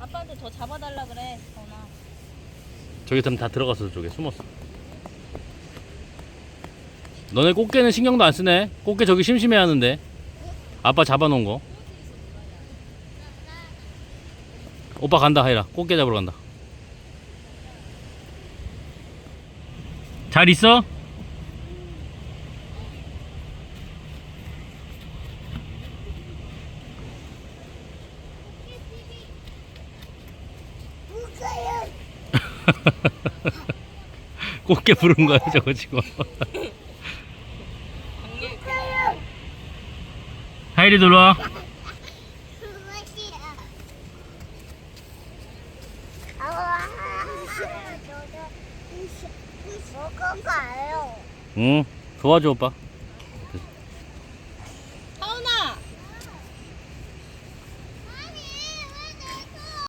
아빠한테 더 잡아달라 그래. 전화. 저기 다 들어가서 저쪽에 숨었어. 너네 꽃게는 신경도 안 쓰네. 꽃게 저기 심심해 하는데. 아빠 잡아놓은 거. 오빠 간다, 하이라. 꽃게 잡으러 간다. 잘 있어? 꽃게 부른 거야, 저거 지금. 하이리 들어와. 응, 도와줘, 오빠.